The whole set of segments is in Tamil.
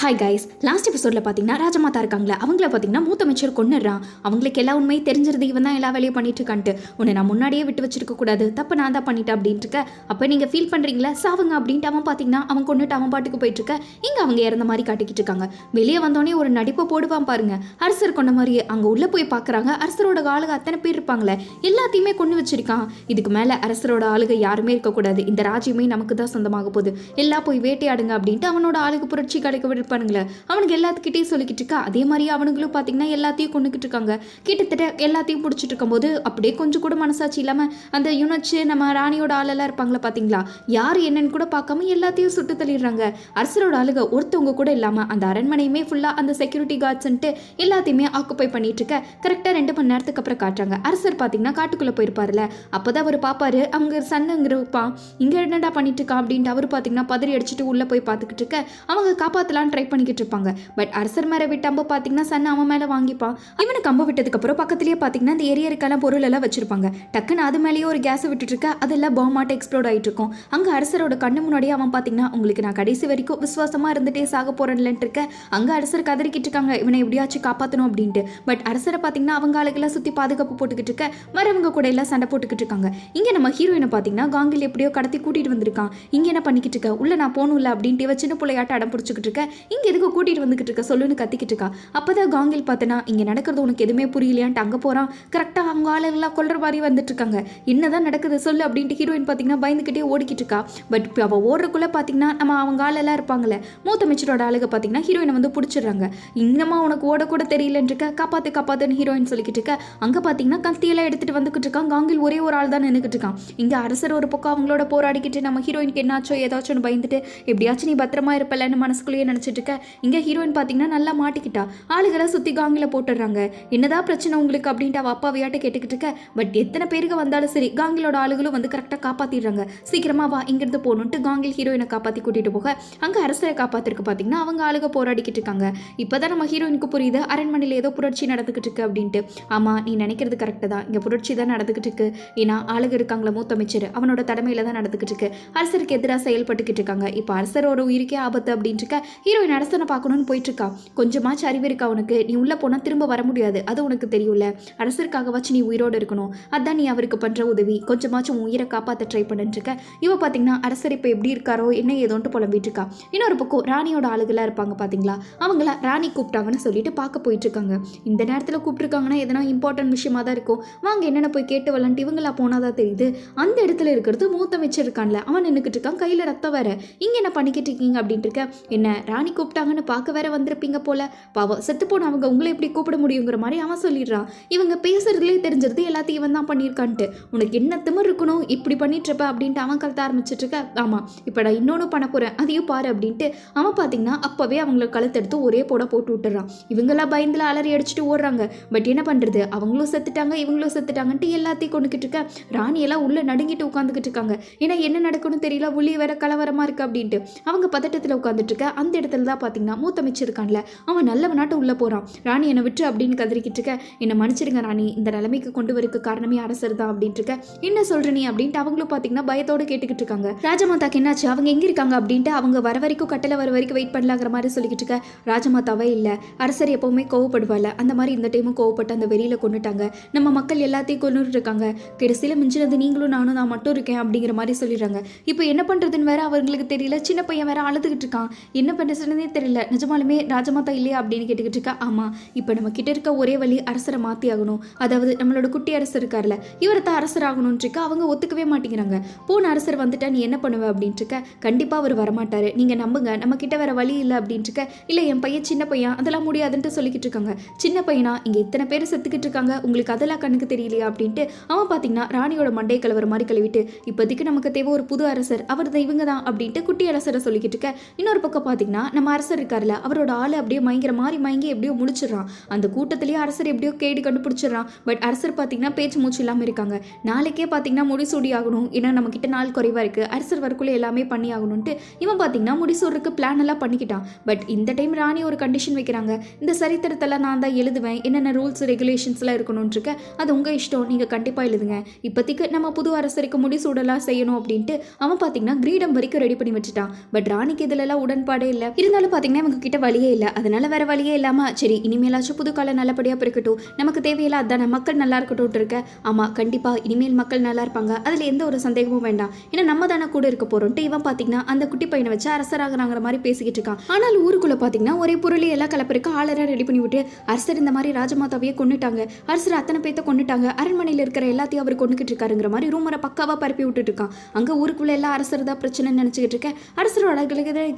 ஹாய் கைஸ் லாஸ்ட் எபிசோடில் பார்த்தீங்கன்னா ராஜமாதா இருக்காங்களே அவங்கள பார்த்தீங்கன்னா மூத்த அமைச்சர் கொண்டுடுறான் அவங்களுக்கு எல்லா உண்மையும் தெரிஞ்சிருது இவன் தான் எல்லா வேலையும் பண்ணிட்டு இருக்கான்ட்டு உன்னை நான் முன்னாடியே விட்டு வச்சிருக்க கூடாது. தப்பு நான் தான் பண்ணிட்டேன் அப்படின்ட்டு இருக்க அப்போ நீங்கள் ஃபீல் பண்ணுறீங்களா சாவுங்க அப்படின்ட்டு அவன் பார்த்தீங்கன்னா அவன் கொண்டுட்டு அவன் பாட்டுக்கு போயிட்டு இருக்க இங்கே அவங்க இறந்த மாதிரி காட்டிக்கிட்டு இருக்காங்க. வெளியே வந்தோடனே ஒரு நடிப்பை போடுவான் பாருங்க. அரசர் கொண்ட மாதிரியே அங்கே உள்ளே போய் பார்க்குறாங்க அரசரோட ஆளுக அத்தனை பேர் இருப்பாங்களே. எல்லாத்தையுமே கொண்டு வச்சிருக்கான். இதுக்கு மேலே அரசரோட ஆளுக யாருமே இருக்கக்கூடாது. இந்த ராஜ்யமே நமக்கு தான் சொந்தமாக போகுது. எல்லாம் போய் வேட்டையாடுங்க அப்படின்ட்டு அவனோட ஆளுக்கு புரட்சி கிடைக்க இருப்பானுங்களே அவனுக்கு எல்லாத்துக்கிட்டையும் சொல்லிக்கிட்டு இருக்கா. அதே மாதிரி அவனுங்களும் பார்த்தீங்கன்னா எல்லாத்தையும் கொண்டுக்கிட்டு இருக்காங்க. கிட்டத்தட்ட எல்லாத்தையும் பிடிச்சிட்டு இருக்கும்போது அப்படியே கொஞ்சம் கூட மனசாட்சி இல்லாமல் அந்த யுனச்சு நம்ம ராணியோட ஆளெல்லாம் இருப்பாங்களா பார்த்தீங்களா யார் என்னன்னு கூட பார்க்காம எல்லாத்தையும் சுட்டு தள்ளிடுறாங்க. அரசரோட ஆளுக ஒருத்தவங்க கூட இல்லாமல் அந்த அரண்மனையுமே ஃபுல்லாக அந்த செக்யூரிட்டி கார்ட்ஸ்ன்ட்டு எல்லாத்தையுமே ஆக்குப்பை பண்ணிட்டு இருக்க. கரெக்டாக ரெண்டு மணி நேரத்துக்கு அப்புறம் காட்டுறாங்க. அரசர் பார்த்தீங்கன்னா காட்டுக்குள்ளே போயிருப்பார்ல. அப்போதான் அவர் பார்ப்பாரு அவங்க சன்னுங்கிறப்பான் இங்கே என்னடா பண்ணிட்டு இருக்கா அப்படின்ட்டு அவர் பார்த்தீங்கன்னா பதறி அடிச்சுட்டு உள்ளே போய் பார்த்துக்கிட்டு இருக்க. அவங்க காப்பாற்றலான்னு ட்ரை பண்ணிக்கிட்டு இருப்பாங்க பட் அரசர் மேலே விட்டு அம்பு பார்த்தீங்கன்னா சன் அவன் மேலே வாங்கிப்பான் இவனுக்கு அம்பு விட்டதுக்கப்புறம் பக்கத்துலேயே பார்த்தீங்கன்னா இந்த ஏரியருக்கான பொருள் எல்லாம் வச்சிருப்பாங்க. டக்குன்னு அது மேலேயே ஒரு கேஸை விட்டுட்டு இருக்க அதெல்லாம் பாமாட்ட எக்ஸ்ப்ளோட் ஆகிட்டு இருக்கும் அங்கே அரசரோட கண்ணு முன்னாடியே அவன் பார்த்தீங்கன்னா உங்களுக்கு நான் கடைசி வரைக்கும் விசுவாசமாக இருந்துட்டே சாக போறேன்லன்ட்டு இருக்க அங்கே அரசர் கதறிக்கிட்டு இருக்காங்க. இவனை எப்படியாச்சும் காப்பாற்றணும் அப்படின்ட்டு. பட் அரசரை பார்த்தீங்கன்னா அவங்க ஆளுக்கெல்லாம் சுற்றி பாதுகாப்பு போட்டுக்கிட்டு இருக்க மறவங்க கூட எல்லாம் சண்டை போட்டுக்கிட்டு இருக்காங்க. இங்கே நம்ம ஹீரோயினை பார்த்தீங்கன்னா காங்கில் எப்படியோ கடத்தி கூட்டிட்டு வந்திருக்கான். இங்கே என்ன பண்ணிக்கிட்டு இருக்க? உள்ள நான் போகணும்ல அப்படின்ட்டு இவ சின்ன பிள்ளையாட்ட அடம் பிடிச்சிக்கிட்டு இருக்க. இங்கே எதுக்கு கூட்டிகிட்டு வந்துக்கிட்டு இருக்க? சொல்லுன்னு கத்திக்கிட்டு இருக்கா. அப்போ தான் காங்கில் பார்த்தனா இங்கே நடக்கிறது உனக்கு எதுவுமே புரியலையான்ட்டு அங்கே போகிறான் கரெக்டாக அவங்க ஆளுங்களாம் கொள்ற மாதிரி வந்துட்டு இருக்காங்க. என்னதான் நடக்குது சொல்லு அப்படின்ட்டு ஹீரோயின் பார்த்தீங்கன்னா பயந்துக்கிட்டே ஓடிக்கிட்டு இருக்கா. பட் இப்போ அவள் ஓடுறக்குள்ளே பார்த்தீங்கன்னா நம்ம அவங்க ஆளெல்லாம் இருப்பாங்கல்ல மூத்த அமைச்சரோட ஆளுக பார்த்தீங்கன்னா ஹீரோயினை வந்து பிடிச்சிடுறாங்க. இன்னமா உனக்கு ஓடக்கூட தெரியலன்னு இருக்க. காப்பாற்று காப்பாத்துன்னு ஹீரோயின் சொல்லிக்கிட்டு இருக்க. அங்கே பார்த்தீங்கன்னா கத்தியெல்லாம் எடுத்துட்டு வந்துக்கிட்டு இருக்கான். காங்கில் ஒரே ஒரு ஆள் தான் நின்றுக்கிட்டு இருக்கான். இங்கே அரசர் ஒரு பக்கம் அவங்களோட போராடிக்கிட்டு நம்ம ஹீரோயினுக்கு என்னாச்சோ ஏதாச்சும் பயந்துட்டு எப்படியாச்சும் நீ பத்திரமா இருப்பலன்னு மனசுக்குள்ளேயே நினச்சிட்டு இருக்க. இங்கே ஹீரோயின் பார்த்தீங்கன்னா நல்லா மாட்டிக்கிட்டா. ஆளுகளை சுற்றி காங்கில் போட்டுடுறாங்க. என்னதான் பிரச்சனை உங்களுக்கு அப்படின்ட்டு அவள் அப்பா வியாட்ட கேட்டுக்கிட்டு இருக்க? பட் எத்தனை பேருக்கு வந்தாலும் சரி காங்கிலோட ஆளுகளும் வந்து கரெக்டாக காப்பாற்றிடுறாங்க சீக்கிரமா வா இங்கேருந்து போகணுன்ட்டு காங்கில் ஹீரோயினை காப்பாற்றி கூட்டிகிட்டு போக. அங்கே அரசரை காப்பாற்றிருக்கு பார்த்தீங்கன்னா அவங்க ஆளுக போராடிக்கிட்டு இருக்காங்க. இப்போதான் நம்ம ஹீரோயினுக்கு புரியுது அரண்மனையில் ஏதோ புரட்சி நடந்துக்கிட்டு இருக்கு அப்படின்ட்டு. ஆமாம் நீ நினைக்கிறது கரெக்டு தான். இங்கே புரட்சி தான் நடந்துக்கிட்டு இருக்கு. ஏன்னா ஆளுக இருக்காங்களா மூத்த அமைச்சர் அவனோட தலைமையில் தான் நடந்துக்கிட்டு இருக்கு. அரசருக்கு எதிராக செயல்பட்டுக்கிட்டு இருக்காங்க. இப்போ அரசரோட உயிருக்கே ஆபத்து அப்படின்ட்டு இருக்க. ஹீரோயின் அரசனை பார்க்கணும்னு போயிட்டு இருக்கா கொஞ்சமாச்சும் அறிவு இருக்கா உனக்கு? நீ உள்ளே போனால் திரும்ப வர முடியாது. அது உனக்கு தெரியும்ல. அரசருக்காகவாச்சு நீ உயிரோடு இருக்கணும். அதான் நீ அவருக்கு பண்ணுற உதவி. கொஞ்சமாச்சும் உயிரை காப்பாற்ற ட்ரை பண்ணிட்டுருக்க இவன் இவ பார்த்தீங்கன்னா அரசர் இப்போ எப்படி இருக்காரோ என்ன ஏதோன்ட்டு புலம்பிட்டு இன்னொரு பக்கம் ராணியோட ஆளுகளாக இருப்பாங்க பார்த்தீங்களா அவங்கள ராணி கூப்பிட்டாங்கன்னு சொல்லிட்டு பார்க்க போயிட்டு இருக்காங்க இந்த நேரத்தில் கூப்பிட்டுருக்காங்கன்னா எதனா இம்பார்ட்டன்ட் விஷயமா தான் இருக்கும். வாங்க என்னென்ன போய் கேட்டு வரலான்ட்டு இவங்களா போனாதான் தெரியுது. அந்த இடத்துல இருக்கிறது மூத்த மிச்சம் இருக்கான்ல. அவன் நின்றுக்கிட்டு இருக்கான். கையில் ரத்தம் வேற. இங்கே என்ன பண்ணிக்கிட்டு இருக்கீங்க அப்படின்ட்டு இருக்க என்ன ராணி கூப்பிட்டாங்கன்னு பார்க்க வேற வந்திருப்பீங்க போல. பாவம் செத்து போன அவங்க உங்களை எப்படி கூப்பிட முடியுங்கிற மாதிரி அவன் சொல்லிடுறான். இவங்க பேசுறதுலேயே தெரிஞ்சிருது எல்லாத்தையும் இவன் தான் பண்ணியிருக்கான்ட்டு. உனக்கு என்ன திமிர் இருக்கணும்? இப்படி பண்ணிட்டு இருப்ப அப்படின்ட்டு அவன் கலத்த ஆரம்பிச்சிட்டு இருக்க ஆமாம் இப்போ நான் இன்னொன்று பண்ண போகிறேன் அதையும் பாரு அப்படின்ட்டு அவன் பார்த்தீங்கன்னா அப்போவே அவங்கள கழுத்தெடுத்து ஒரே போட போட்டு விட்டுறான். இவங்கெல்லாம் பயந்துல அலறி அடிச்சுட்டு ஓடுறாங்க. பட் என்ன பண்ணுறது அவங்களும் செத்துட்டாங்க இவங்களும் செத்துட்டாங்கன்ட்டு எல்லாத்தையும் கொண்டுக்கிட்டு இருக்க. ராணியெல்லாம் உள்ளே நடுங்கிட்டு உட்காந்துக்கிட்டு இருக்காங்க. ஏன்னா என்ன நடக்கணும்னு தெரியல உள்ளே வேற கலவரமாக இருக்கு அப்படின்ட்டு. அவங்க பதட்டத்தில் உட்காந்துட்டு இருக்க. அந்த இடத்துல இருந்தால் பார்த்தீங்கன்னா மூத்த மிச்சம் இருக்கான்ல அவன் நல்லவனாட்டு உள்ளே போகிறான் ராணி என்னை விட்டு அப்படின்னு கதறிக்கிட்டு இருக்க என்னை மன்னிச்சிருங்க ராணி இந்த நிலைமைக்கு கொண்டு வரக்கு காரணமே அரசர் தான் அப்படின்ட்டு இருக்க. என்ன சொல்கிற நீ? அப்படின்ட்டு அவங்களும் பார்த்தீங்கன்னா பயத்தோட கேட்டுக்கிட்டு இருக்காங்க. ராஜமாதாக்கு என்னாச்சு? அவங்க எங்கே இருக்காங்க? அப்படின்ட்டு அவங்க வர வரைக்கும் கட்டளை வர வரைக்கும் வெயிட் பண்ணலாங்கிற மாதிரி சொல்லிக்கிட்டு இருக்க. ராஜமாதாவே இல்லை. அரசர் எப்பவுமே கோவப்படுவாள். அந்த மாதிரி இந்த டைமும் கோவப்பட்டு அந்த வெளியில் கொண்டுட்டாங்க. நம்ம மக்கள் எல்லாத்தையும் கொண்டு இருக்காங்க. கடைசியில் மிஞ்சினது நீங்களும் நானும் நான் மட்டும் இருக்கேன் அப்படிங்கிற மாதிரி சொல்லிடுறாங்க. இப்போ என்ன பண்ணுறதுன்னு வேற அவங்களுக்கு தெரியல. சின்ன பையன் வேற அழுதுகிட்டு இருக்கான். என்ன பண்ணுறதுனே தெரியல. நிஜமாலுமே ராஜமாதா இல்லையா அப்படின்னு கேட்டுக்கிட்டு இருக்கா? ஆமாம் இப்போ நம்ம கிட்ட இருக்க ஒரே வழி அரசரை மாற்றி ஆகணும். அதாவது நம்மளோட குட்டி அரசர் இருக்கார்ல இவரை தான் அரசர் ஆகணும்னு இருக்கா? அவங்க ஒத்துக்கவே மாட்டேங்கிறாங்க. போன அரசர் வந்துட்டா நீ என்ன பண்ணுவ அப்படின்ட்டு இருக்க? கண்டிப்பாக அவர் வரமாட்டார். நீங்கள் நம்புங்க. நம்ம கிட்ட வேற வழி இல்லை அப்படின்ட்டு இருக்க? இல்லை என் பையன் சின்ன பையன் அதெல்லாம் முடியாதுன்ட்டு சொல்லிக்கிட்டு இருக்காங்க. சின்ன பையனா? இங்கே இத்தனை பேர் செத்துக்கிட்டு இருக்காங்க. உங்களுக்கு அதெல்லாம் கண்ணுக்கு தெரியலையா அப்படின்ட்டு அவன் பார்த்தீங்கன்னா ராணியோட மண்டை கலவர மாதிரி கழுவிட்டு இப்போதைக்கு நமக்கு தேவை ஒரு புது அரசர். அவர் தான் இவங்க தான் அப்படின்ட்டு குட்டி அரசரை சொல்லிக்கிட்டு இருக்க. இன்னொரு பக்கம் பார்த்தீங்கன்னா நம்ம அரசர் இருக்கார்ல அவரோட ஆள் அப்படியே மயங்கிற மாதிரி மயங்கி எப்படியோ முடிச்சிடுறான் அந்த கூட்டத்திலேயே அரசர் எப்படியோ கேடி கண்டுபிடிச்சிடுறான். பட் அரசர் பார்த்தீங்கன்னா பேச்சு மூச்சு இல்லாமல் இருக்காங்க. நாளைக்கே பார்த்தீங்கன்னா முடிசூடி ஆகணும். ஏன்னா நம்ம கிட்ட நாள் குறைவாக இருக்குது அரசர் வரக்குள்ளே எல்லாமே பண்ணி ஆகணும்ட்டு இவன் பார்த்தீங்கன்னா முடிசூடுறதுக்கு பிளான் எல்லாம் பண்ணிக்கிட்டான். பட் இந்த டைம் ராணி ஒரு கண்டிஷன் வைக்கிறாங்க. இந்த சரித்திரத்தெல்லாம் நான் தான் எழுதுவேன். என்னென்ன ரூல்ஸ் ரெகுலேஷன்ஸ்லாம் இருக்கணும்னு இருக்க அது உங்கள் இஷ்டம். நீங்கள் கண்டிப்பாக எழுதுங்க. இப்போதைக்கு நம்ம புது அரசருக்கு முடிசூடலாம் செய்யணும் அப்படின்ட்டு அவன் பார்த்தீங்கன்னா கிரீடம் வரைக்கும் ரெடி பண்ணி வச்சுட்டான். பட் ராணிக்கு இதுலலாம் உடன்பாடே இல்லை. இருந்தாலும் பார்த்தீங்கன்னா இவங்க கிட்ட வழியே இல்லை. அதனால வேற வழியே இல்லாமல் சரி இனிமேலாச்சும் புது காலம் நல்லபடியாக பிறக்கட்டும். நமக்கு தேவையில்ல அதான மக்கள் நல்லா இருக்கட்டும் இருக்க. ஆமாம் கண்டிப்பாக இனிமேல் மக்கள் நல்லா இருப்பாங்க. அதில் எந்த ஒரு சந்தேகமும் வேண்டாம். ஏன்னா நம்ம தானே கூட இருக்க போகிறோம்ட்டு இவன் பார்த்தீங்கன்னா அந்த குட்டி பையனை வச்சு அரசராகிறாங்கிற மாதிரி பேசிக்கிட்டு இருக்கான். ஆனால் ஊருக்குள்ளே பார்த்தீங்கன்னா ஒரே பொருளை எல்லாம் கலப்பிற்கு ஆளராக ரெடி பண்ணி விட்டு அரசர் இந்த மாதிரி ராஜமாதாவையே கொண்டுட்டாங்க அரசர் அத்தனை பேத்த கொண்டுட்டாங்க அரண்மனையில் இருக்கிற எல்லாத்தையும் அவர் கொண்டுகிட்டு இருக்காருங்கிற மாதிரி ரூமரை பக்காவாக பரப்பி விட்டுட்டு இருக்கான். அங்கே ஊருக்குள்ள எல்லாம் அரசர் தான் பிரச்சனைன்னு நினச்சிக்கிட்டு இருக்க. அரசரோட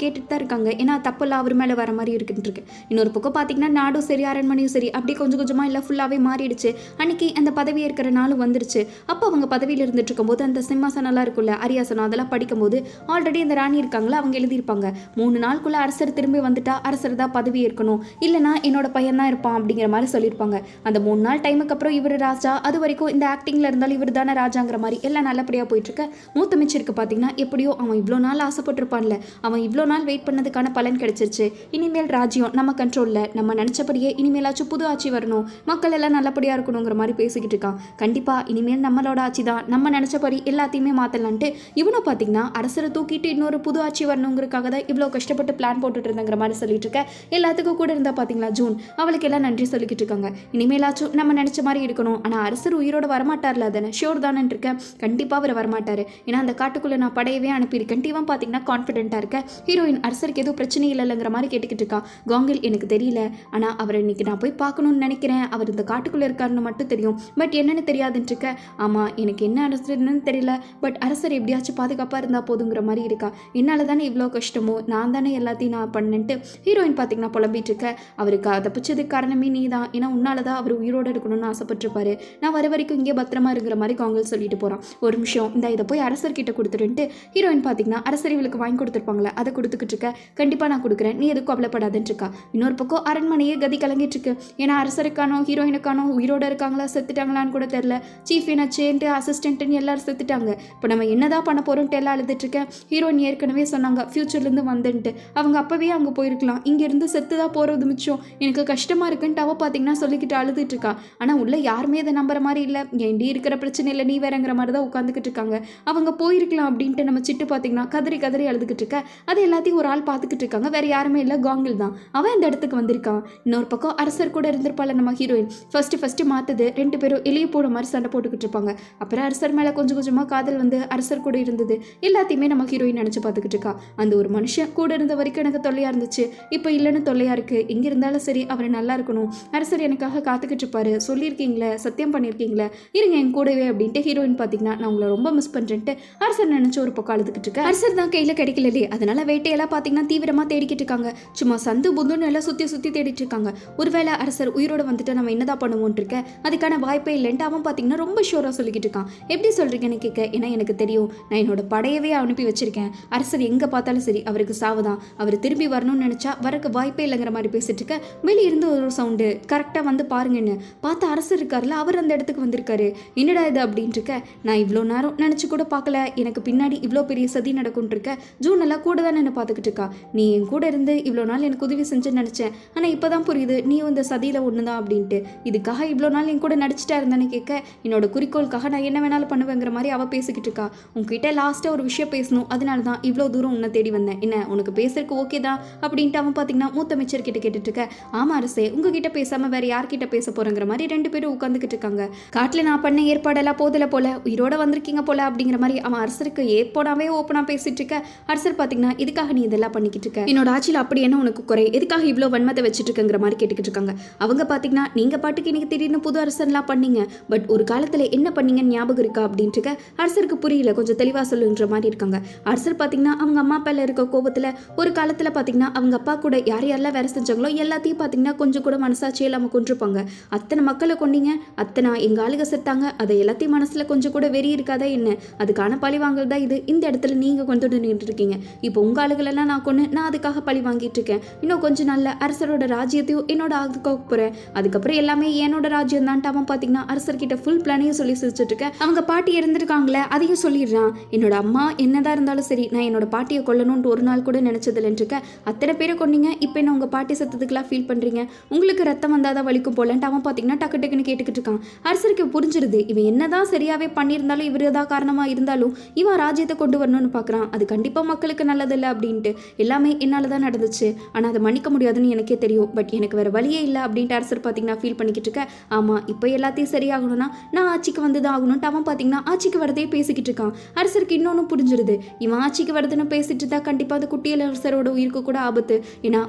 கேட்டுட்டு தான் இருக்காங்க. ஏன்னா தப்பெல்லாம் அவர் மேலே வர மாதிரி இருக்குன்னு இருக்கு. இன்னொரு பக்கம் பார்த்தீங்கன்னா நாடும் சரி அரண்மனையும் சரி அப்படியே கொஞ்சம் கொஞ்சமாக இல்லை ஃபுல்லாகவே மாறிடுச்சு. அன்னைக்கு அந்த பதவி ஏற்கிற நாளும் வந்துருச்சு. அப்போ அவங்க பதவியில் இருந்துட்டு இருக்கும்போது அந்த சிம்மாசனம்லாம் இருக்குல்ல அரியாசனம் அதெல்லாம் படிக்கும்போது ஆல்ரெடி அந்த ராணி இருக்காங்களா அவங்க எழுதியிருப்பாங்க. மூணு நாளுக்குள்ளே அரசர் திரும்பி வந்துட்டா அரசர் தான் பதவி ஏற்கணும். இல்லைனா என்னோட பையன் தான் இருப்பான் அப்படிங்கிற மாதிரி சொல்லியிருப்பாங்க. அந்த மூணு நாள் டைமுக்கு அப்புறம் இவர் ராஜா அது வரைக்கும் இந்த ஆக்டிங்கில் இருந்தாலும் இவர் தானே ராஜாங்கிற மாதிரி எல்லாம் நல்லபடியாக போயிட்டு இருக்க. மூத்த மிச்சருக்கு பார்த்தீங்கன்னா எப்படியோ அவன் இவ்வளோ நாள் ஆசைப்பட்டிருப்பான்ல. அவன் இவ்வளோ நாள் வெயிட் பண்ணதுக்கான பலன் கிடைச்சிருச்சு. இனிமேல் ராஜ்யம் நம்ம கண்ட்ரோலில் நம்ம நினச்சபடியே இனிமேலாச்சும் புது ஆட்சி வரணும். மக்கள் எல்லாம் நல்லபடியாக இருக்கணுங்கிற மாதிரி பேசிக்கிட்டு இருக்கான். கண்டிப்பாக இனிமேல் நம்மளோட ஆட்சி தான். நம்ம நினச்சபடி எல்லாத்தையுமே மாற்றலான்ட்டு இவனை பார்த்தீங்கன்னா அரசரை தூக்கிட்டு இன்னொரு புது ஆட்சி வரணுங்கிறக்காக தான் இவ்வளோ கஷ்டப்பட்டு பிளான் போட்டுட்டு இருந்தாங்கிற மாதிரி சொல்லிட்டு இருக்க. எல்லாத்துக்கும் கூட இருந்தா பார்த்தீங்களா ஜூன்? அவளுக்கு எல்லாம் நன்றி சொல்லிக்கிட்டு இருக்காங்க. இனிமேலாச்சும் நம்ம நினச்ச மாதிரி இருக்கணும். ஆனால் அரசர் உயிரோட வரமாட்டார்ல தானே ஷோர் தானே இருக்கேன். கண்டிப்பாக அவர் வரமாட்டார். ஏன்னா அந்த காட்டுக்குள்ளே நான் படையவே அனுப்பியிருக்கேன். டிவன் பார்த்தீங்கன்னா கான்ஃபிடென்ட்டாக இருக்க. ஹீரோயின் அரசருக்கு எதுவும் பிரச்சனை பிரச்சனை இல்லைங்கிற மாதிரி கேட்டுக்கிட்டு இருக்கா. காங்கில் எனக்கு தெரியல. ஆனால் அவரை இன்னைக்கு நான் போய் பார்க்கணும்னு நினைக்கிறேன். அவர் இந்த காட்டுக்குள்ளே இருக்காருன்னு மட்டும் தெரியும். பட் என்னென்னு தெரியாதுன்ட்டு இருக்க ஆமாம் எனக்கு என்ன அரசர்னு தெரியல. பட் அரசர் எப்படியாச்சும் பாதுகாப்பாக இருந்தால் போதுங்கிற மாதிரி இருக்கா. என்னால் தானே இவ்வளோ கஷ்டமோ? நான் தானே எல்லாத்தையும் நான் பண்ணேன்ட்டு ஹீரோயின் பார்த்தீங்கன்னா புலம்பிட்டு இருக்க அவருக்கு அதை பிடிச்சதுக்கு காரணமே நீ தான் ஏன்னா உன்னால தான் அவர் உயிரோடு இருக்கணும்னு ஆசைப்பட்டிருப்பாரு. நான் வர வரைக்கும் இங்கே பத்திரமா இருக்கிற மாதிரி காங்கல் சொல்லிட்டு போகிறான் ஒரு நிமிஷம் இந்த இதை போய் அரசர்கிட்ட கொடுத்துருன்ட்டு ஹீரோயின் பார்த்தீங்கன்னா அரசர் இவளுக்கு வாங்கி கொடுத்துருப்பாங்களே அதை கொடுத்துக்கிட்டு இருக்க. கண்டிப்பாக நான் கொடுக்குறேன். நீ எதுக்கும் கவலைப்படாதுன்னு இருக்கா இன்னொரு பக்கம் அரண்மனையே கதி கலங்கிட்டு இருக்கு ஏன்னா அரசருக்கானோ ஹீரோயினுக்கானோ உயிரோட இருக்காங்களா செத்துட்டாங்களான்னு கூட தெரில. சீஃப் எனச்சேன்ட்டு அசிஸ்டன்ட்டுன்னு எல்லாரும் செத்துட்டாங்க. இப்போ நம்ம என்னதான் பண்ண போகிறோம்ட்டு எல்லாம் அழுதுட்டுருக்கேன் ஹீரோயின் ஏற்கனவே சொன்னாங்க ஃப்யூச்சர்லேருந்து வந்துன்ட்டு. அவங்க அப்போவே அங்கே போயிருக்கலாம். இங்கேருந்து செத்து தான் போகிறது மிச்சம். எனக்கு கஷ்டமாக இருக்குன்ட்டு அவள் பார்த்தீங்கன்னா சொல்லிக்கிட்டு அழுதுட்டு இருக்கா ஆனால் உள்ளே யாருமே அதை நம்புற மாதிரி இல்லை. ஏண்டி இருக்கிற பிரச்சனை இல்லை நீ வேறங்கிற மாதிரி தான் உட்காந்துக்கிட்டு இருக்காங்க அவங்க போயிருக்கலாம் அப்படின்ட்டு நம்ம சிட்டு பார்த்தீங்கன்னா கதறி கதறி அழுதுகிட்டு இருக்க அது எல்லாத்தையும் ஒரு ஆள் பார்த்துக்கிட்டு இருக்காங்க வேற யாருமே இல்லை. காங்கில் தான். அவன் இந்த இடத்துக்கு வந்திருக்கான். இன்னொரு பக்கம் அரசர் கூட இருந்திருப்பாள். நம்ம ஹீரோயின். First first மாத்தது. ரெண்டு பேரும் இலையை போட மாதிரி சண்டை போட்டுக்கிட்டு இருப்பாங்க. அப்புறம் அரசர் மேலே கொஞ்சம் கொஞ்சமாக காதல் வந்து அரசர் கூட இருந்தது. எல்லாத்தையுமே நம்ம ஹீரோயின் நினச்சி பார்த்துக்கிட்டு இருக்கா. அந்த ஒரு மனுஷன் கூட இருந்த வரைக்கும் எனக்கு தொல்லையா இருந்துச்சு. இப்போ இல்லைன்னு தொல்லையா இருக்கு. எங்கே இருந்தாலும் சரி அவர் நல்லா இருக்கணும். அரசர் எனக்காக காத்துக்கிட்டு இருப்பாரு. சொல்லியிருக்கீங்களே சத்தியம் பண்ணியிருக்கீங்களே. இருங்க என் கூடவே அப்படின்ட்டு ஹீரோயின் பார்த்தீங்கன்னா நான் உங்களை ரொம்ப மிஸ் பண்ணுறேன்ட்டு அரசர் நினச்சி ஒரு பக்கம் அழுதுகிட்டு இருக்கேன் அரசர் தான் கையில் கிடைக்கலையே அதனால வேட்டையெல்லாம் பார்த்தீங்கன்னா தீவிரமாக தேடிக்கிட்டு இருக்காங்க. சும்மா சந்து புந்துன்னு எல்லாம் சுற்றி சுற்றி தேடிட்டு இருக்காங்க. ஒருவேளை அரசர் உயிரோட வந்துட்டு நம்ம என்னதான் பண்ணுவோன்ட்டு இருக்க? அதுக்கான வாய்ப்பே இல்லைன்ட்டு அவன் பார்த்தீங்கன்னா ரொம்ப ஷூராக சொல்லிக்கிட்டு இருக்கான். எப்படி சொல்கிறீங்கன்னு கேட்க ஏன்னா எனக்கு தெரியும் நான் என்னோட படையவே அனுப்பி வச்சிருக்கேன். அரசர் எங்கே பார்த்தாலும் சரி அவருக்கு சாவுதான். அவர் திரும்பி வரணும்னு நினச்சா வரக்கு வாய்ப்பே இல்லைங்கிற மாதிரி பேசிட்டு இருக்க. வெளியே இருந்து ஒரு சவுண்டு கரெக்டாக வந்து பாருங்கன்னு. பார்த்தா அரசர் இருக்கார்ல அவர் அந்த இடத்துக்கு வந்திருக்காரு. என்னடா இது அப்படின்ட்டு இருக்க? நான் இவ்வளோ நேரம் நினச்சி கூட பார்க்கல. எனக்கு பின்னாடி இவ்வளோ பெரிய சதி நடக்கும்னு இருக்க. ஜூன் எல்லாம் கூட தான் என்ன பார்த்துக்கிட்டு இருக்கா. நீ என் கூட இருந்து இவ்வளோ நாள் எனக்கு உதவி செஞ்சு நினச்சேன். ஆனால் இப்போ தான் புரியுது நீ இந்த சதியில் ஒன்று தான் அப்படின்ட்டு. இதுக்காக இவ்வளோ நாள் என் கூட நடிச்சிட்டா இருந்தானே கேட்க என்னோட குறிக்கோளுக்காக நான் என்ன வேணாலும் பண்ணுவேங்கிற மாதிரி அவள் பேசிக்கிட்டு இருக்கா. உங்ககிட்ட லாஸ்ட்டாக ஒரு விஷயம் பேசணும் அதனால தான் இவ்வளோ தூரம் உன்னை தேடி வந்தேன். என்ன உனக்கு பேசுறதுக்கு ஓகே தான் அப்படின்ட்டு அவன் பார்த்தீங்கன்னா மூத்த அமைச்சர் கிட்ட கேட்டுட்டு இருக்க ஆமா அரசே உங்ககிட்ட பேசாமல் வேற யார்கிட்ட பேச போறேங்கிற மாதிரி ரெண்டு பேரும் உட்காந்துக்கிட்டு இருக்காங்க. காட்டில் நான் பண்ண ஏற்பாடெல்லாம் போதில் போல உயிரோட வந்திருக்கீங்க போல அப்படிங்கிற மாதிரி அவன் அரசருக்கு ஏற்போனாவே ஓப்பனாக பேசிட்டு இருக்க. அரசர் பார்த்தீங்கன்னா இதுக்காக நீ இதெல்லாம் பண்ணிக்கிட்டு இருக்க. என்னோட ஆட்சியில் அப்படி என்ன உனக்கு குறை? எதுக்காக இவ்வளோ வன்மத்தை வச்சுட்டு இருக்கங்கிற மாதிரி கேட்டுக்கிட்டு இருக்காங்க? அவங்க பார்த்தீங்கன்னா நீங்கள் பாட்டுக்கு இன்னைக்கு திடீர்னு புது அரசன்லாம் பண்ணீங்க. பட் ஒரு காலத்தில் என்ன பண்ணீங்கன்னு ஞாபகம் இருக்கா அப்படின்ட்டு அரசருக்கு புரியல. கொஞ்சம் தெளிவாக சொல்லுன்ற மாதிரி இருக்காங்க. அரசர் பார்த்தீங்கன்னா அவங்க அம்மா அப்பாவில் இருக்க கோபத்தில் ஒரு காலத்தில் பார்த்தீங்கன்னா அவங்க அப்பா கூட யார் யாரெல்லாம் வேலை செஞ்சாங்களோ எல்லாத்தையும் பார்த்தீங்கன்னா கொஞ்சம் கூட மனசாட்சியே இல்லாமல் கொண்டிருப்பாங்க அத்தனை மக்களை கொண்டீங்க அத்தனை எங்கள் ஆளுக செத்தாங்க அதை எல்லாத்தையும் மனசில் கொஞ்சம் கூட வெறி இருக்காதா என்ன? அதுக்கான பழி வாங்கல் தான் இது. இந்த இடத்துல நீங்கள் கொண்டு நின்றுட்டு இருக்கீங்க. இப்போ உங்கள் ஆளுகளெல்லாம் நான் கொண்டு நான் அதுக்காக பழி வாங்கிட்டு இருக்கேன். இன்னும் கொஞ்சம் நல்ல அரசரோட ராஜ்யத்தையும் என்னோட ஆக போகிறேன் அதுக்கப்புறம் எல்லாமே என்னோட ராஜ்யம் தான் அவன் பார்த்தீங்கன்னா அரசர்கிட்ட ஃபுல் பிளானையும் சொல்லி சிரிச்சிட்டு இருக்கேன் அவங்க பாட்டி இருந்திருக்காங்களே அதையும் சொல்லிடுறான். என்னோட அம்மா என்னதான் இருந்தாலும் சரி நான் என்னோட பாட்டியை கொல்லணும்னு ஒரு நாள் கூட நினச்சதில்லன்னு இருக்கேன் அத்தனை பேரை கொண்டீங்க இப்போ என்ன உங்கள் பாட்டி சத்தத்துக்குலாம் ஃபீல் பண்ணுறீங்க உங்களுக்கு ரத்தம் வந்தால் தான் வலிக்கும் போலன்ட்டு அவன் பார்த்தீங்கன்னா டக்கு டக்குன்னு கேட்டுக்கிட்டு இருக்கான் அரசருக்கு புரிஞ்சிருது இவன் என்னதான் சரியாவே பண்ணியிருந்தாலும் இவர் ஏதாவது காரணமாக இருந்தாலும் இவன் ராஜ்யத்தை கொண்டு வரணும்னு பார்க்குறான் அது கண்டிப்பாக மக்களுக்கு நல்லதில்லை அப்படின்ட்டு. எல்லாமே என்னால் தான் நடந்துச்சு. ஆனால் அதை மன்னிக்க முடியாதுன்னு எனக்கே தெரியும். பட் எனக்கு வேறு வழியே இல்லை அப்படின்ட்டு அரசர் பார்த்தீங்கன்னா ஃபீல் பண்ணிக்கிட்டு இருக்க. ஆமாம் இப்போ எல்லாத்தையும் சரியாகணும்னா நான் ஆட்சிக்கு வந்து தான் ஆகணும்ட்டு அவன் பார்த்தீங்கன்னா ஆட்சிக்கு வரதே பேசிக்கிட்டு இருக்கான். அரசருக்கு இன்னொன்று புரிஞ்சிருது. இவன் ஆட்சிக்கு வரதுன்னு பேசிட்டு தான் கண்டிப்பாக அது குட்டியல் அரசரோட உயிருக்கு கூட ஆபத்து. ஏன்னா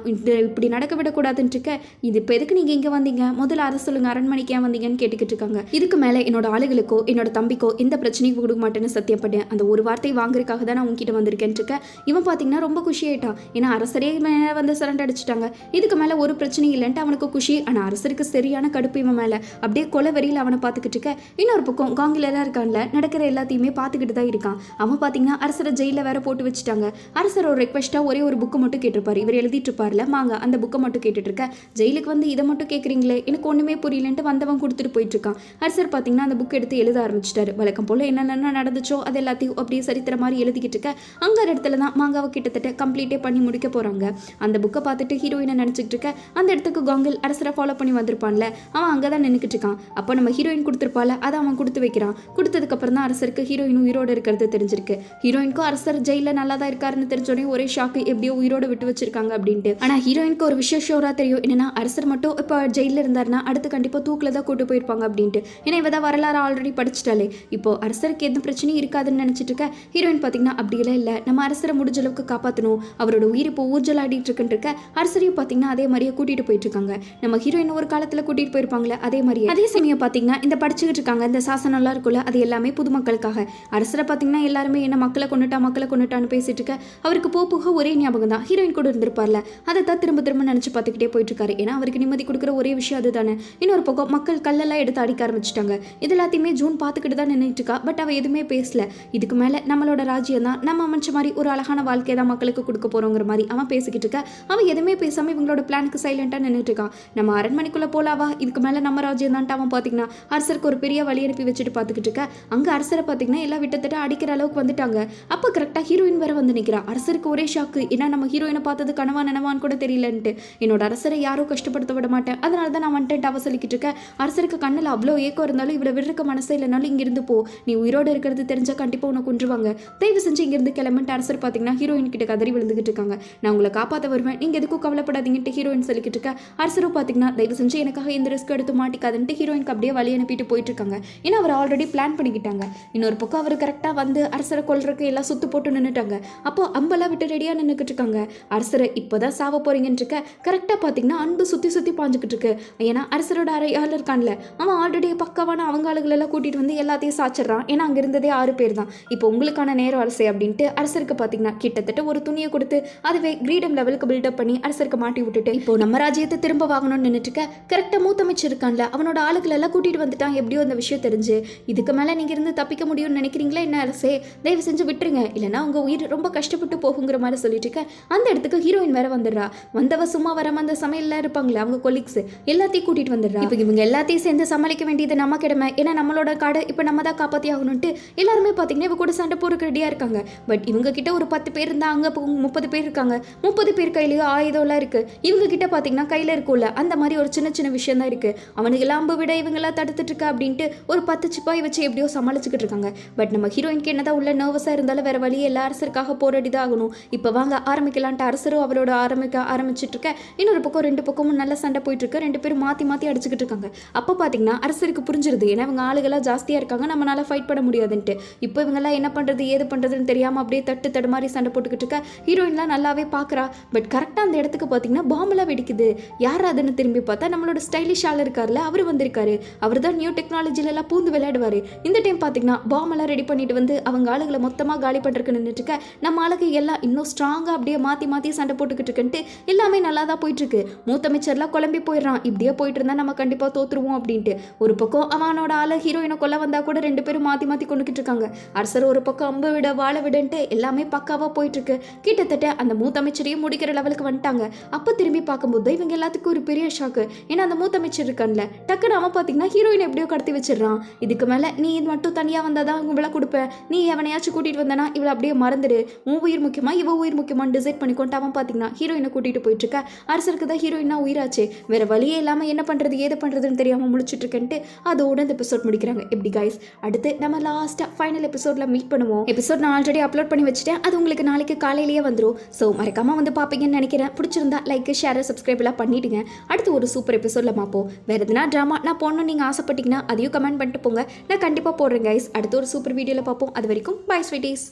இப்படி நடக்க விடக்கூடாதுன்ட்டு இருக்க. இது இப்போ எதுக்கு நீங்கள் இங்கே வந்தீங்க? முதல்ல அரசு சொல்லுங்க. அரண்மனைக்கு ஏன் வந்தீங்கன்னு கேட்டுக்கிட்டு இருக்காங்க. இதுக்கு மேலே என்னோட ஆளுகளுக்கோ என்னோட தம்பிக்கோ எந்த பிரச்சனையும் கொடுக்க மாட்டேன்னு சத்தியப்பட்டேன் அந்த ஒரு வார்த்தை வாங்குறதுக்காக தான் நான் உங்ககிட்ட வந்திருக்கேன்னு இவன் பார்த்தீங்கன்னா ரொம்ப குஷியாயிட்டான் ஏன்னா அரசரே மேலே வந்து சரண்டர் அடிச்சிட்டாங்க. இதுக்கு மேலே ஒரு பிரச்சனையும் இல்லைன்ட்டு அவனுக்கு குஷி. ஆனால் அரசருக்கு சரியான கடுப்பு இவன் மேலே. அப்படியே கொலை வெறியில் அவனை பார்த்துக்கிட்டு இருக்க. இன்னொரு பக்கம் காங்கிலெல்லாம் இருக்கான்ல நடக்கிற எல்லாத்தையுமே பார்த்துக்கிட்டு தான் இருக்கான். அவன் பார்த்தீங்கன்னா அரசரை ஜெயிலில் வேற போட்டு வச்சுட்டாங்க. அரசர் ஒரு ரெக்வஸ்ட்டாக ஒரே ஒரு புக்கு மட்டும் கேட்டிருப்பார். இவர் எழுதிட்டு இருப்பார்ல மாங்க அந்த புக்கை மட்டும் கேட்டுட்டு இருக்க. ஜெயிலுக்கு வந்து இதை மட்டும் கேட்குறீங்களே எனக்கு ஒன்றுமே புரியலன்ட்டு வந்தவன் கொடுத்துட்டு போயிட்டு இருக்கான். அரசர் பார்த்தீங்கன்னா அந்த புக் எடுத்து எழுத ஆரம்பிச்சிட்டாரு. வழக்கம் போல் என்னென்ன நடந்துச்சோ அது எல்லாத்தையும் அப்படியே சரித்திர மாதிரி எழுதிக்கிட்டு இருக்க. அங்கே இடத்துல தான் மாங்காவை கிட்டத்தட்ட கம்ப்ளீட்டே பண்ணி முடிக்க போகிறாங்க அந்த புக்கை பார்த்துட்டு ஹீரோயினை நினச்சிக்கிட்டு இருக்க அந்த இடத்துக்கு காங்கில் அரசரை ஃபாலோ பண்ணி வந்திருப்பான்ல அவன் அங்கே தான் நின்றுக்கிட்டு இருக்கான். அப்போ நம்ம ஹீரோயின் கொடுத்துருப்பால அதை அவன் கொடுத்து வைக்கிறான். கொடுத்ததுக்கப்புறம் தான் அரசருக்கு ஹீரோயின் உயிரோடு இருக்கிறது தெரிஞ்சிருக்கு. ஹீரோயினுக்கும் அரசர் ஜெயிலில் நல்லா தான் இருக்காருன்னு தெரிஞ்சோடனே ஒரே ஷாக்கு எப்படியோ உயிரோடு விட்டு வச்சிருக்காங்க அப்படின்ட்டு. ஆனால் ஹீரோயினுக்கு ஒரு விஷயம் ஷோராக தெரியும். என்னன்னா அரசர் மட்டும் இப்போ ஜெயிலில் இருந்தாருன்னா அடுத்து கண்டிப்பாக தூக்கில் தான் கூட்டு போயிருப்பாங்க அப்படின்ட்டு. ஏன்னா இவ தான் வரலாறு ஆல்ரெடி படிச்சிட்டாலே. இப்போ அரசருக்கு எந்த பிரச்சனையும் இருக்காதுன்னு நினச்சிட்டு இருக்க ஹீரோயின் பார்த்தீங்கன்னா அப்படியெல்லாம் இல்லை. நம்ம அரசரை முடிஞ்ச அளவுக்கு காப்பாற்றணும் அவரோட உயிர் இப்போ ஊர்ஜல் ஆடிட்டு இருக்குன்னு இருக்க அரசரையும் பார்த்தீங்கன்னா அதே மாதிரியே கூட்டிகிட்டு போயிட்டு இருக்காங்க நம்ம ஹீரோயின் ஒரு காலத்தில் கூட்டிகிட்டு போயிருப்பாங்களே அதே மாதிரியே. அதே சமயம் பார்த்தீங்கன்னா இந்த படிச்சுக்கிட்டு இருக்காங்க இந்த சாசனம்லாம் இருக்குல்ல அது எல்லாமே பொதுமக்களுக்காக. அரசரை பார்த்தீங்கன்னா எல்லாருமே என்ன மக்களை கொண்டுட்டா மக்களை கொண்டுட்டான்னு பேசிட்டு இருக்க அவருக்கு போக போக ஒரே ஞாபகம் தான். ஹீரோயின் கூட இருந்திருப்பார்ல அதை தான் திரும்ப திரும்ப நினச்சி பார்த்துக்கிட்டே போயிட்டு இருக்காரு ஏன்னா அவருக்கு நிம்மதி கொடுக்குற ஒரே விஷயம் அதுதானே. இன்னொரு பக்கம் மக்கள் கல்லெல்லாம் எடுத்து அடிக்க ஆரம்பிச்சிட்டாங்க. இது எல்லாத்தையுமே ஜூன் பார்த்துக்கிட்டு தான் நின்றுட்டு இருக்கா பட் அவள் எதுவுமே பேசல. இதுக்கு மேலே நம்மளோட ராஜ்யம் தான் நம்ம அமைச்ச மாதிரி ஒரு அழகான வாழ்க்கையை தான் மக்களுக்கு கொடுக்க போறோங்கிற மாதிரி அவன் பேசிக்கிட்டு இருக்க. அவன் எதுவுமே பேசாமல் இவங்களோட பிளானுக்கு சைலண்டாக நின்றுட்டு இருக்கான். நம்ம அரண்மனைக்குள்ளே போலாவா? இதுக்கு மேலே நம்ம ராஜ்யம் தான்ட்டு அவன் பார்த்தீங்கன்னா அரசருக்கு ஒரு பெரிய வழி அனுப்பி வச்சுட்டு பார்த்துக்கிட்டு இருக்க. அங்கே அரசரை பார்த்தீங்கன்னா எல்லாம் விட்டத்தட்ட அடிக்கிற அளவுக்கு வந்துட்டாங்க. அப்போ கரெக்டாக ஹீரோயின் வேற வந்து நிற்கிறான் அரசருக்கு ஒரே ஷாக்கு ஏன்னா நம்ம ஹீரோயினை பார்த்தது கனவா நினவான்னு கூட தெரியலன்ட்டு. என்னோட அரசரை யாரும் கஷ்டப்படுத்த விட மாட்டேன். அதனால தான் நான் வந்துட்டு அவ சொல்லிக்கிட்டு இருக்கேன். அரசருக்கு கண்ணில் அவ்வளோ ஏக்கம் இருந்தாலும் இவ்வளோ விடுறக்க மனசே இல்லைனாலும் இங்கிருந்து போ. நீ உயிரோடு இருக்கிறது தெரிஞ்சால் கண்டிப்பாக உன்னை கொண்டுருவாங்க தயவு செஞ்சு இங்கிருந்து கிளம்பிட்டு அரசர் பார்த்தீங்கன்னா ஹீரோயின் கிட்ட கதறி விழுந்துகிட்டு இருக்காங்க. நான் உங்களை காப்பாற்ற வருவேன். நீங்கள் எதுக்கும் கவலைப்படாதீங்கன்ட்டு ஹீரோயின் சொல்லிக்கிட்டு இருக்க. அரசரும் பார்த்தீங்கன்னா தயவு செஞ்சு எனக்காக எந்த ரிஸ்க் எடுத்து மாட்டிக்காதுன்ட்டு ஹீரோயினுக்கு அப்படியே வழி அனுப்பிட்டு போயிட்டு இருக்காங்க ஏன்னா அவர் ஆல்ரெடி பிளான் பண்ணிக்கிட்டாங்க. இன்னொரு பக்கம் அவர் கரெக்டாக வந்து அரசரை கொள்றதுக்கு எல்லாம் சுத்து போட்டு நின்றுட்டாங்க அப்போ அம்பெல்லாம் விட்டு ரெடியாக நின்றுக்கிட்டு இருக்காங்க. அரசரை இப்போதான் சாவ போறீங்கன்னு இருக்க. கரெக்டாக பார்த்தீங்கன்னா அன்பு சுற்றி சுற்றி பாஞ்சுக்கிட்டு இருக்கு. ஏன்னா அரசரோட அறையால் இருக்கான்ல. அவன் ஆல்ரெடி பக்கவான அவங்க ஆளுகளெல்லாம் கூட்டிகிட்டு வந்து எல்லாத்தையும் சாச்சிட்றான். ஏன்னா அங்கே இருந்ததே ஆறு பேர் தான். இப்போ உங்களுக்கான நேரம் அரசே அப்படின்ட்டு அரசருக்கு பார்த்தீங்கன்னா கிட்டத்தட்ட ஒரு துணியை கொடுத்து அதுவே கிரீடம் லெவலுக்கு பில்டப் பண்ணி அரசருக்கு மாட்டி விட்டுட்டு இப்போ நம்ம ராஜ்யத்தை திரும்ப வாங்கணும்னு நின்றுட்டு இருக்க கரெக்டாக மூத்தமைச்சு இருக்கான்ல அவனோட ஆளுகளை எல்லாம் கூட்டிகிட்டு வந்துட்டான் எப்படியோ அந்த விஷயம் தெரிஞ்சு. இதுக்கு மேலே நீங்கள் இருந்து தப்பிக்க முடியும்னு நினைக்கிறீங்களா என்ன அரசே? தயவு செஞ்சு விட்டுருங்க. இல்லைன்னா உங்கள் உயிர் ரொம்ப கஷ்டப்பட்டு போகுங்கிற மாதிரி சொல்லிட்டு இருக்க. அந்த இடத்துக்கு ஹீரோயின் வேற வந்துடுறா. வந்தவ சும்மா வராம அந்த சமையல்லாம் இருப்பாங்களே அவங்க கொலீக்ஸ் எல்லாத்தையும் கூட்டிட்டு வந்துடுறா. இப்போ இவங்க எல்லாத்தையும் சேர்ந்து சமாளிக்க வேண்டியது நம்ம கிடமை. ஏன்னா நம்மளோட காடை இப்போ நம்ம தான் காப்பாற்றி ஆகணும்ட்டு எல்லாருமே பார்த்தீங்கன்னா இவ கூட சண்டை போறதுக்கு ரெடியாக இருக்காங்க. பட் இவங்க கிட்ட ஒரு பத்து பேர் இருந்தாங்க முப்பது பேர் இருக்காங்க. முப்பது பேர் கையிலயும் ஆயுதம்லாம் இருக்குது இவங்க கிட்ட பார்த்தீங்கன்னா கையில் இருக்கும்ல அந்த மாதிரி ஒரு சின்ன சின்ன விஷயம் தான் இருக்குது அவனுக்கு அம்பு விட இவங்கெல்லாம் தடுத்துட்ருக்கா அப்படின்ட்டு ஒரு பத்து சிப்பாய் வச்சு எப்படியோ சமாளிச்சுக்கிட்டு இருக்காங்க. பட் நம்ம ஹீரோயினுக்கு என்னதான் உள்ள நர்வஸாக இருந்தாலும் வேறு வழியே எல்லா அரசருக்காக போராடி தான் ஆகணும். இப்போ வாங்க ஆரம்பிக்கலான்ட்டு அரசரும் அவரோட ஆரம்பிக்க ஆரம்பிச்சிட்டு இருக்க. இன்னொரு பக்கம் ரெண்டு பக்கமும் நல்ல சண்டை போயிட்டுருக்கு ரெண்டு பேரும் மாற்றி மாற்றி அடிச்சுக்கிட்டு இருக்காங்க. அப்போ பார்த்தீங்கன்னா அரசருக்கு புரிஞ்சிருது. ஏன்னா இவங்க ஆளுகளாக ஜாஸ்தியாக இருக்காங்க. நம்மளால் ஃபைட் பண்ண முடியாதுன்ட்டு. இப்போ இவங்கெல்லாம் என்ன பண்ணுறது ஏது பண்ணுறதுன்னு தெரியாமல் அப்படியே தட்டு தடு மாதிரி சண்டை போட்டுக்கிட்டு இருக்க. ஹீரோயின்லாம் நல்லாவே பார்க்குறா பட் கரெக்டாக அந்த இடத்துக்கு பார்த்தீங்கன்னா பாம்பெல்லாம் வெடிக்குது. யார் அதுன்னு திரும்பி பார்த்தா நம்மளோட ஸ்டைலிஷ் ஆள் இருக்கார்ல அவர் வந்திருக்காரு. அவர் தான் நியூ டெக்னாலஜில எல்லாம் பூந்து விளையாடுவார். இந்த டைம் பார்த்தீங்கன்னா பாம்பெல்லாம் ரெடி பண்ணிட்டு வந்து அவங்க ஆளுகளை மொத்தமாக காலி பண்ணுறதுக்கு நின்றுட்டு இருக்க. நம்ம ஆளுக்கு எல்லாம் இன்னும் ஸ்ட்ராங்காக அப்படியே மாற்றி மாற்றி சண்டை போட்டுக்கிட்டு இருக்குன்ட்டு எல்லாமே நல்லா தான் போயிட்டு இருக்கு மூத்த அமைச்சர்லாம் குழம்பி போயிடுறான். இப்படியே போயிட்டு இருந்தா நம்ம கண்டிப்பாக தோற்றுருவோம் அப்படின்ட்டு. ஒரு பக்கம் அவனோட ஆளை ஹீரோயினை கொல்ல வந்தா கூட ரெண்டு பேரும் மாற்றி மாற்றி கொண்டுக்கிட்டு இருக்காங்க. அரசர் ஒரு பக்கம் அம்பு விட வாழ விடன்ட்டு எல்லாமே பக்காவாக போயிட்டுருக்கு. கிட்டத்தட்ட அந்த மூத்த அமைச்சரையும் முடிக்கிற லெவலுக்கு வந்துட்டாங்க. அப்போ திரும்பி பார்க்கும்போது இவங்க எல்லாத்துக்கும் ஒரு பெரிய ஷாக்கு ஏன்னா அந்த மூத்த அமைச்சர் இருக்கான்ல. டக்குன்னு அவன் பார்த்தீங்கன்னா ஹீரோயின் எப்படியோ கடத்தி வச்சிடுறான். இதுக்கு மேலே நீ இது மட்டும் தனியாக வந்தால் தான் இவளை கொடுப்பேன் நீ எவனையாச்சும் கூட்டிகிட்டு வந்தனா இவளை அப்படியே மறந்துடு. உன் உயிர் முக்கியமாக இவ உயிர் முக்கியமாக டிசைட் பண்ணிக்கொண்டு அவன் பார்த்தீங்கன்னா ஹீரோயினை கூட்டிகிட்டு போயிட்டுருக்க. அரசருக்கு தான் ஹீரோயினா உயிராச்சு. வேறு வழியே இல்லாமல் என்ன பண்ணுறது ஏது பண்ணுறதுன்னு தெரியாமல் முழிச்சிட்டு இருக்கேன்ட்டு அதோட இந்த எபிசோட் முடிக்கிறாங்க. எப்படி கைஸ் அடுத்து நம்ம லாஸ்ட்டாக ஃபைனல் எபிசோடில் மீட் பண்ணுவோம். எபிசோட் நான் ஆல்ரெடி அப்லோட் பண்ணி வச்சுட்டேன். அது உங்களுக்கு நாளைக்கு காலையிலேயே வந்துடும் ஸோ மறக்காமல் வந்து பார்ப்பீங்கன்னு நினைக்கிறேன். பிடிச்சிருந்தா லைக் ஷேர் சப்ஸ்கிரைப் எல்லாம் பண்ணிவிடுங்க அடுத்து ஒரு சூப்பர் எபிசோடில் பார்ப்போம் வேறு எதுனா ட்ராமா நான் போடணும்னு நீங்கள் ஆசைப்பட்டீங்கன்னா அதையும் கமெண்ட் பண்ணிட்டு போங்க. நான் கண்டிப்பாக போடுறேன் கைஸ் அடுத்து ஒரு சூப்பர் வீடியோவில் பார்ப்போம் அது வரைக்கும் பாய் ஸ்வீட்டீஸ்